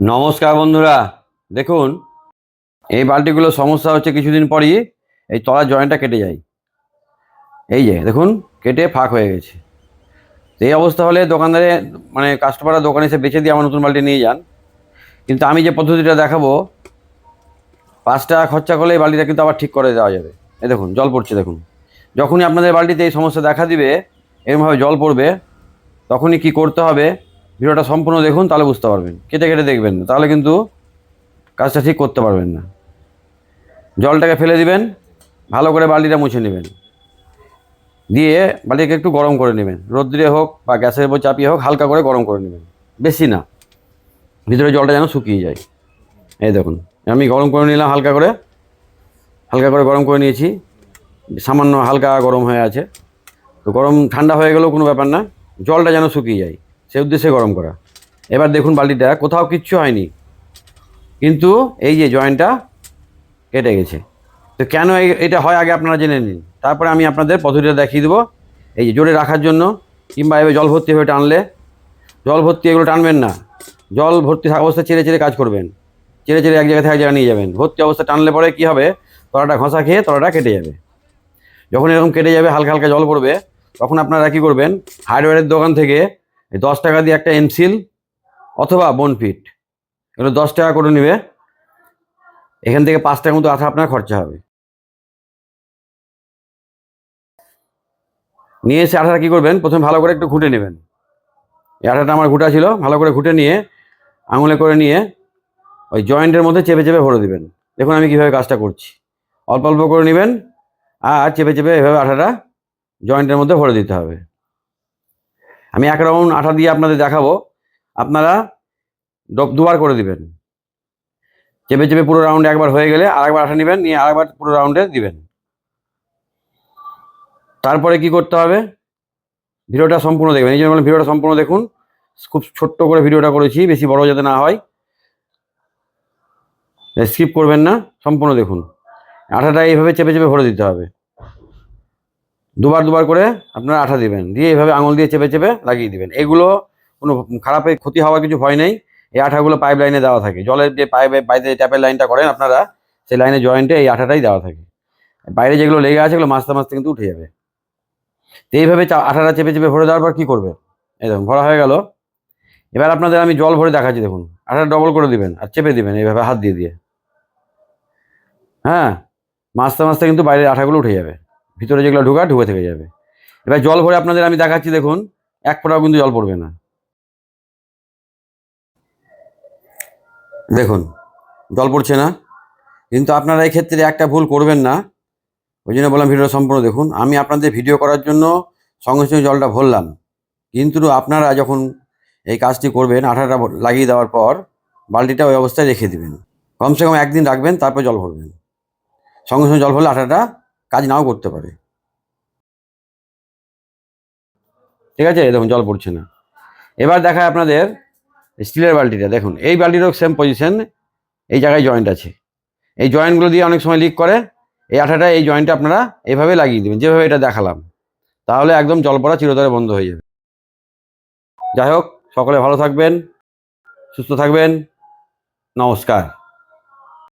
নমস্কার বন্ধুরা। দেখুন, এই বালতিগুলো সমস্যা হচ্ছে কিছুদিন পরই, এই তলার জয়েন্টটা কেটে যায়। এই যে, দেখুন, কেটে ফাঁক হয়ে গেছে। তো এই অবস্থা হলে দোকানদারে মানে কাস্টমাররা দোকানে এসে বেঁচে দিয়ে আমার নতুন বালতি নিয়ে যান। কিন্তু আমি যে পদ্ধতিটা দেখাবো, পাঁচ টাকা খরচা করলে এই বালতিটা কিন্তু আবার ঠিক করে দেওয়া যাবে। এই দেখুন, জল পড়ছে, দেখুন। যখনই আপনাদের বালতিতে এই সমস্যা দেখা দিবে এরকমভাবে জল পড়বে, তখনই কি করতে হবে ভিডিওটা সম্পূর্ণ দেখুন, তাহলে বুঝতে পারবেন। কেটে কেটে দেখবেন না তাহলে কিন্তু কাজটা ঠিক করতে পারবেন না। জলটাকে ফেলে দিবেন, ভালো করে বালতিটা মুছে নেবেন। দিয়ে বালতিকে একটু গরম করে নেবেন। রোদ্রে হোক বা গ্যাসের উপর চাপিয়ে হোক, হালকা করে গরম করে নেবেন। বেশি না। ভিতরে জলটা যেন শুকিয়ে যায়। এই দেখুন, আমি গরম করে নিলাম হালকা করে। হালকা করে গরম করে নিয়েছি। সামান্য হালকা গরম হয়ে আছে। তো গরম ঠান্ডা হয়ে গেলেও কোনো ব্যাপার না। জলটা যেন শুকিয়ে যায়। সে উদ্দেশ্যে গরম করা। এবার দেখুন বালতিটা, কোথাও কিচ্ছু হয়নি। কিন্তু এই যে জয়েন্টটা, কেটে গেছে। তো কেন এটা হয় আগে আপনারা জেনে নিন। তারপরে আমি আপনাদের পদ্ধতিটা দেখিয়ে দেবো। এই যে জোরে রাখার জন্য, কিংবা এবার জল ভর্তি হয়ে টানলে। জল ভর্তি এগুলো টানবেন না। জল ভর্তি থাকা অবস্থায় চেড়ে চেড়ে কাজ করবেন। চেড়ে চেড়ে এক জায়গা থেকে এক জায়গায় নিয়ে যাবেন। ভর্তি অবস্থা টানলে পরে কী হবে? তলাটা ঘষা খেয়ে তলাটা কেটে যাবে। যখন এরকম কেটে যাবে, হালকা হালকা জল পড়বে, তখন আপনারা কী করবেন? হার্ডওয়্যারের দোকান থেকে এই দশ টাকা দিয়ে একটা এমসিল অথবা বনফিট এগুলো দশ টাকা করে নেবে। এখান থেকে পাঁচ টাকার মতো আঠা আপনার খরচা হবে। নিয়ে এসে আঠাটা কী করবেন? প্রথমে ভালো করে একটু ঘুটে নেবেন। এই আঠাটা আমার ঘুটা ছিল, ভালো করে ঘুটে নিয়ে, আঙুলে করে নিয়ে, ওই জয়েন্টের মধ্যে চেপে চেপে ভরে দেবেন। দেখুন আমি কীভাবে কাজটা করছি। অল্প অল্প করে নেবেন, আর চেপে চেপে এভাবে আঠাটা জয়েন্টের মধ্যে ভরে দিতে হবে। আমি এক রাউন্ড আঠা দিয়ে আপনাদের দেখাবো। আপনারা দুবার করে দিবেন। চেপে চেপে পুরো রাউন্ড একবার হয়ে গেলে আরেকবার আঠা নেবেন, নিয়ে আরেকবার পুরো রাউন্ডে দিবেন। তারপরে কি করতে হবে? ভিডিওটা সম্পূর্ণ দেখবেন। এই জন্য ভিডিওটা সম্পূর্ণ দেখুন। খুব ছোট্ট করে ভিডিওটা করেছি, বেশি বড় যাতে না হয়। স্কিপ করবেন না, সম্পূর্ণ দেখুন। আঠাটা এইভাবে চেপে চেপে ভরে দিতে হবে। দুবার দুবার করে আপনারা আঠা দিবেন। দিয়ে এইভাবে আঙুল দিয়ে চেপে চেপে লাগিয়ে দিবেন। এগুলো কোনো খারাপে ক্ষতি হওয়ার কিছু ভয় নেই। এই আঠাগুলো পাইপ লাইনে দেওয়া থাকে। জলের যে পাইপে বাইরে ট্যাপের লাইনটা করেন আপনারা, সেই লাইনে জয়েন্টে এই আঠাটাই দেওয়া থাকে। বাইরে যেগুলো লেগে আছে, এগুলো মাছতে মাছতে কিন্তু উঠে যাবে। তো এইভাবে আঠাটা চেপে চেপে ভরে দেওয়ার পর কী করবে? এই দেখুন, ভরা হয়ে গেল। এবার আপনাদের আমি জল ভরে দেখাচ্ছি, দেখুন। আঠাটা ডবল করে দিবেন আর চেপে দিবেন এইভাবে হাত দিয়ে দিয়ে। হ্যাঁ মাছতে মাছতে কিন্তু বাইরের আঠাগুলো উঠে যাবে। ভিতরে যেগুলো ঢুকা ঢুকে থেকে যাবে। এবার জল ভরে আপনাদের আমি দেখাচ্ছি, দেখুন, এক ফোঁটাও কিন্তু জল পড়বে না। দেখুন, জল পড়ছে না। কিন্তু আপনারা এই ক্ষেত্রে একটা ভুল করবেন না। ওই জন্য বললাম ভিডিওটা সম্পূর্ণ দেখুন। আমি আপনাদের ভিডিও করার জন্য সঙ্গে সঙ্গে জলটা ভরলাম। কিন্তু আপনারা যখন এই কাজটি করবেন, আঠাটা লাগিয়ে দেওয়ার পর বালতিটা ওই অবস্থায় রেখে দেবেন। কমসে কম একদিন রাখবেন, তারপর জল ভরবেন। সঙ্গে সঙ্গে জল ভরলে আঠাটা কাজ নাও করতে পারে। ঠিক আছে? দেখুন, জল পড়ছে না। এবার দেখায় আপনাদের স্টিলের বালতিটা। দেখুন, এই বালতিরও সেম পজিশন এই জায়গায় জয়েন্ট আছে। এই জয়েন্টগুলো দিয়ে অনেক সময় লিক করে। এই আঠাটা, এই জয়েন্টটা আপনারা এইভাবে লাগিয়ে দেবেন, যেভাবে এটা দেখালাম। তাহলে একদম জল পড়া চিরতরে বন্ধ হয়ে যাবে। যাই হোক, সকলে ভালো থাকবেন, সুস্থ থাকবেন। নমস্কার।